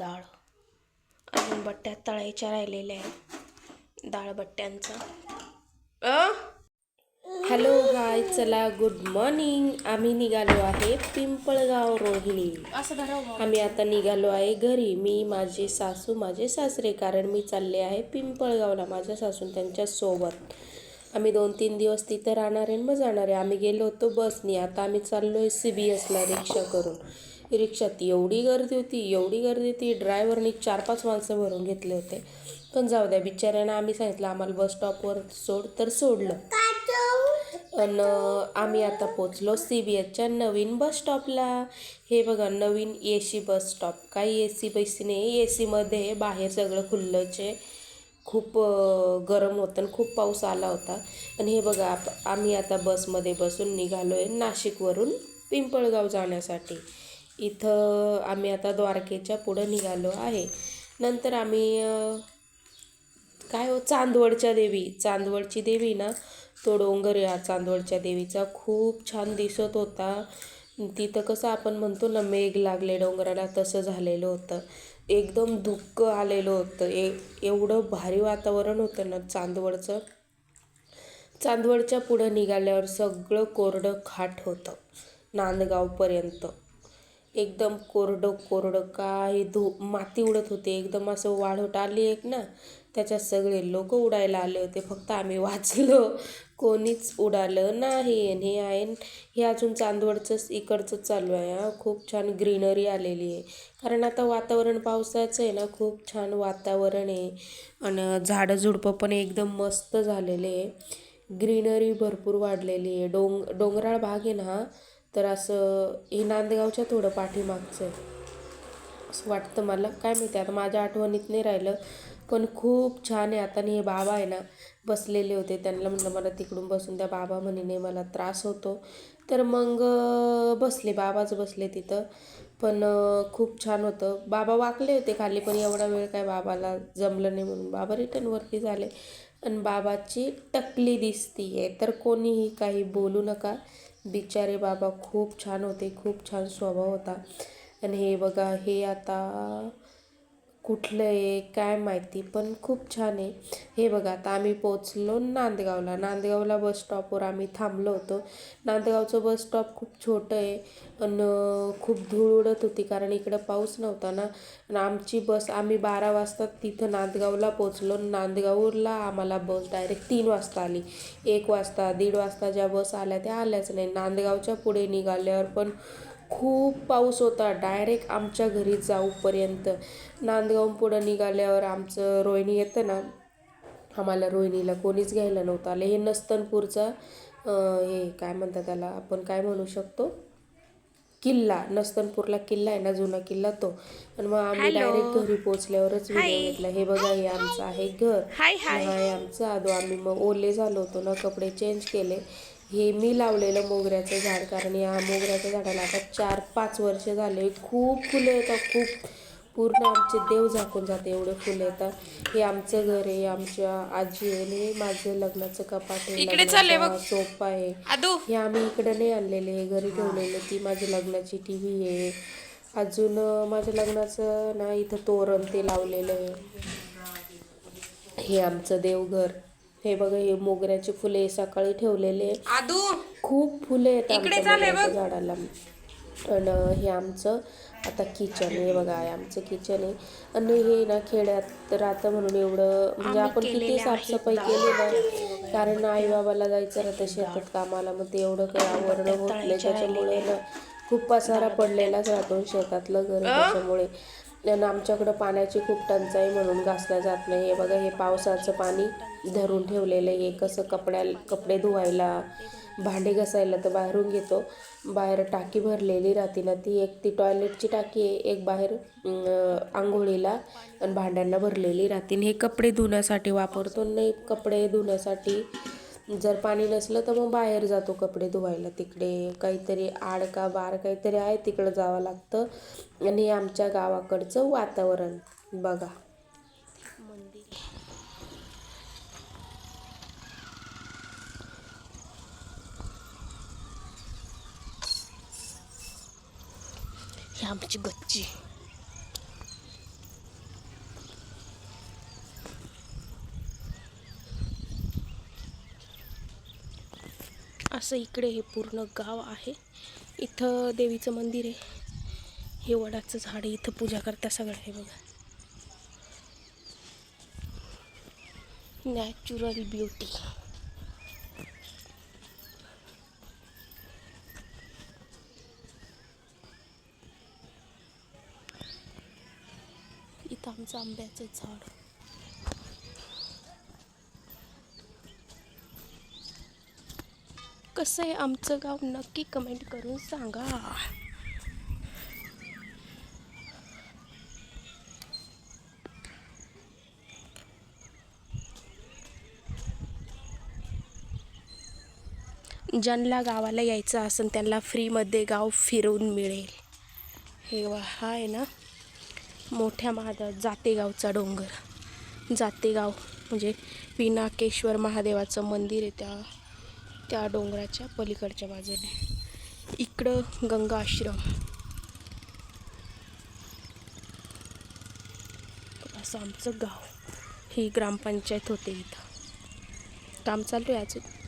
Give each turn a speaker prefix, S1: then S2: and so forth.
S1: डाळ. अजून बट्ट्या तळायच्या राहिलेल्या आहेत. डाळ बट्ट्यांचा. हॅलो हाय चला गुड मॉर्निंग. आम्ही निघालो आहे पिंपळगाव रोहिणी. आम्ही आता निघालो आहे घरी. मी माझे सासू माझे सासरे कारण मी चालले आहे पिंपळगावला माझ्या सासून त्यांच्यासोबत. आम्ही दोन तीन दिवस तिथं राहणार आहे मग जाणार आहे. आम्ही गेलो होतो बसनी. आता आम्ही चाललो आहे सी बी एसला रिक्षा करून. रिक्षात एवढी गर्दी होती एवढी गर्दी होती ड्रायव्हरनी चार पाच माणसं भरून घेतले होते. पण जाऊ द्या बिचाऱ्यांना आम्ही सांगितलं आम्हाला बस स्टॉपवर सोड तर सोडलं. पण आम्ही आता पोचलो सी बी एचच्या नवीन बस स्टॉपला हे बघा नवीन ए सी बस स्टॉप काही ए सी बैसी नाही ए सीमध्ये बाहेर सगळं खुल्लंचे. खूप गरम होतं आणि खूप पाऊस आला होता. आणि हे बघा आप आम्ही आता बसमध्ये बसून निघालो आहे नाशिकवरून पिंपळगाव जाण्यासाठी. इथं आम्ही आता द्वारकेच्या पुढं निघालो आहे. नंतर आम्ही काय हो चांदवडच्या देवी चांदवडची देवी ना तो डोंगर या चांदवडच्या देवीचा खूप छान दिसत होता. तिथं कसं आपण म्हणतो ना मेघ लागले डोंगराला तसं झालेलं होतं. एकदम धुक्क आलेलं होतं. ए एवढं भारी वातावरण होतं ना चांदवडचं. चांदवडच्या पुढं निघाल्यावर सगळं कोरडं खाट होतं. नांदगावपर्यंत. एकदम कोरडं कोरडं काही धू माती उडत होते. एकदम असं वाढवट आली एक ना त्याच्यात सगळे लोक उडायला आले होते. फक्त आम्ही वाचलो. कोणीच उडालं नाही. आणि हे आहे हे अजून चांदवडचंच इकडचंच चालू आहे हां. खूप छान ग्रीनरी आलेली आहे. कारण आता वातावरण पावसाचं आहे ना खूप छान वातावरण आहे. आणि झाडं झुडपं पण एकदम मस्त झालेले आहे. ग्रीनरी भरपूर वाढलेली आहे. डोंग डोंगराळ भाग आहे ना तर असं हे नांदगावच्या थोडं पाठीमागचं आहे. असं वाटतं मला. काय माहिती आता माझ्या आठवणीत नाही राहिलं पण खूप छान आहे. आता आणि हे बाबा आहे ना बसलेले होते. त्यांना म्हणलं मला तिकडून बसून त्या बाबा म्हणे मला त्रास होतो. तर मग बसले. बाबाच बसले तिथं. पण खूप छान होतं. बाबा वाकले होते खाली पण एवढा वेळ काय बाबाला जमलं नाही म्हणून. बाबा रिटर्नवरती झाले. आणि बाबाची टकली दिसती आहे तर कोणीही काही बोलू नका. बिचारे बाबा खूप छान होते खूप छान स्वभाव होता. आणि हे बघा हे आता कुठलं आहे काय माहिती पण खूप छान आहे. हे बघा आता आम्ही पोचलो नांदगावला. नांदगावला बस स्टॉपवर आम्ही थांबलो होतो. नांदगावचं बस स्टॉप खूप छोटं आहे आणि खूप धूळ उडत होती कारण इकडं पाऊस नव्हता ना. आणि आमची बस आम्ही बारा वाजता तिथं नांदगावला पोचलो नांदगावला आम्हाला बस डायरेक्ट तीन वाजता आली. एक वाजता दीड वाजता ज्या बस आल्या त्या आल्याच नाही. नांदगावच्या पुढे निघाल्यावर पण खूप पाऊस होता. डायरेक्ट आमच्या घरी जाऊपर्यंत नांदगावून पुढं निघाल्यावर आमचं रोहिणी येतं ना आम्हाला रोहिणीला कोणीच घ्यायला नव्हतं आलं. हे नस्तनपूरचा हे काय म्हणतात त्याला आपण काय म्हणू शकतो? किल्ला नस्तनपूरला किल्ला आहे ना जुना किल्ला तो. आणि मग आम्ही डायरेक्ट घरी पोचल्यावरच व्हिडिओ घेतला. हे बघा हे आमचं आहे घर. हा आहे आमचं आदो. आम्ही मग ओले झालो होतो ना कपडे चेंज केले. हे मी लावलेलं मोगऱ्याचं झाड कारण या मोगऱ्याच्या झाडाला आता चार पाच वर्ष झाले. खूप फुलं येतात खूप. पूर्ण आमचे देव झाकून जाते एवढे फुलं येतात हे आमचं घर आहे आमच्या आजी आहे आणि हे माझं लग्नाचं कपाट आहे सोफा आहे. हे आम्ही इकडे नाही आणलेले हे घरी ठेवलेले. ती माझी लग्नाची टी व्ही आहे. अजून माझ्या लग्नाचं ना इथं तोरण ते लावलेलं आहे. हे आमचं देवघर. हे बघा हे मोगऱ्याचे फुले सकाळी ठेवलेले
S2: आदू!
S1: खूप फुले आहेत आमच्या झाडाला. आणि हे आमचं आता किचन हे बघा हे आमचं किचन आहे. आणि हे ना खेड्यात राहतं म्हणून एवढं म्हणजे आपण किती साफसफाई केली ना कारण आई बाबाला जायचं राहतं शेतात कामाला मग ते एवढं काही आवरणं होत नाही. त्याच्यामुळे ना खूप पसारा पडलेलाच राहतो शेतातलं घर आहे त्याच्यामुळे. आणि आमच्याकडं पाण्याची खूप टंचाई म्हणून घासल्या जात नाही. हे बघा हे पावसाचं पाणी धरून ठेवलेलं आहे. हे कसं कपड्या कपडे धुवायला भांडे घासायला तर बाहेरून घेतो. बाहेर टाकी भरलेली राहते ना ती. एक ती टॉयलेटची टाकी आहे एक बाहेर आंघोळीला आणि भांड्यांना भरलेली राहते. आणि हे कपडे धुण्यासाठी वापरतो. नाही कपडे धुण्यासाठी जर पाणी नसलं तर मग बाहेर जातो कपडे धुवायला. तिकडे काहीतरी आड का बार काहीतरी आहे तिकडं जावं लागतं. आणि आमच्या गावाकडचं वातावरण बघा.
S2: ही आमची गच्ची. असं इकडे हे पूर्ण गाव आहे. इथं देवीचं मंदिर आहे. हे वडाचं झाड आहे. इथं पूजा करता सगळं आहे बघा. नॅचरल ब्युटी इथं आमचं आंब्याचं झाड. कसं आहे आमचं गाव नक्की कमेंट करून सांगा. ज्यांना गावाला यायचं असेल त्यांना फ्रीमध्ये गाव फिरवून मिळेल. हे वा हा आहे ना? मोठ्या महादेव जातेगावचा डोंगर. जातेगाव म्हणजे पिनाकेश्वर महादेवाचं मंदिर आहे त्या. त्या डोंगराच्या पलीकडच्या बाजूने. इकडं गंगा आश्रम. असं आमचं गाव ही ग्रामपंचायत होते इथं. काम चालू आहे अजून?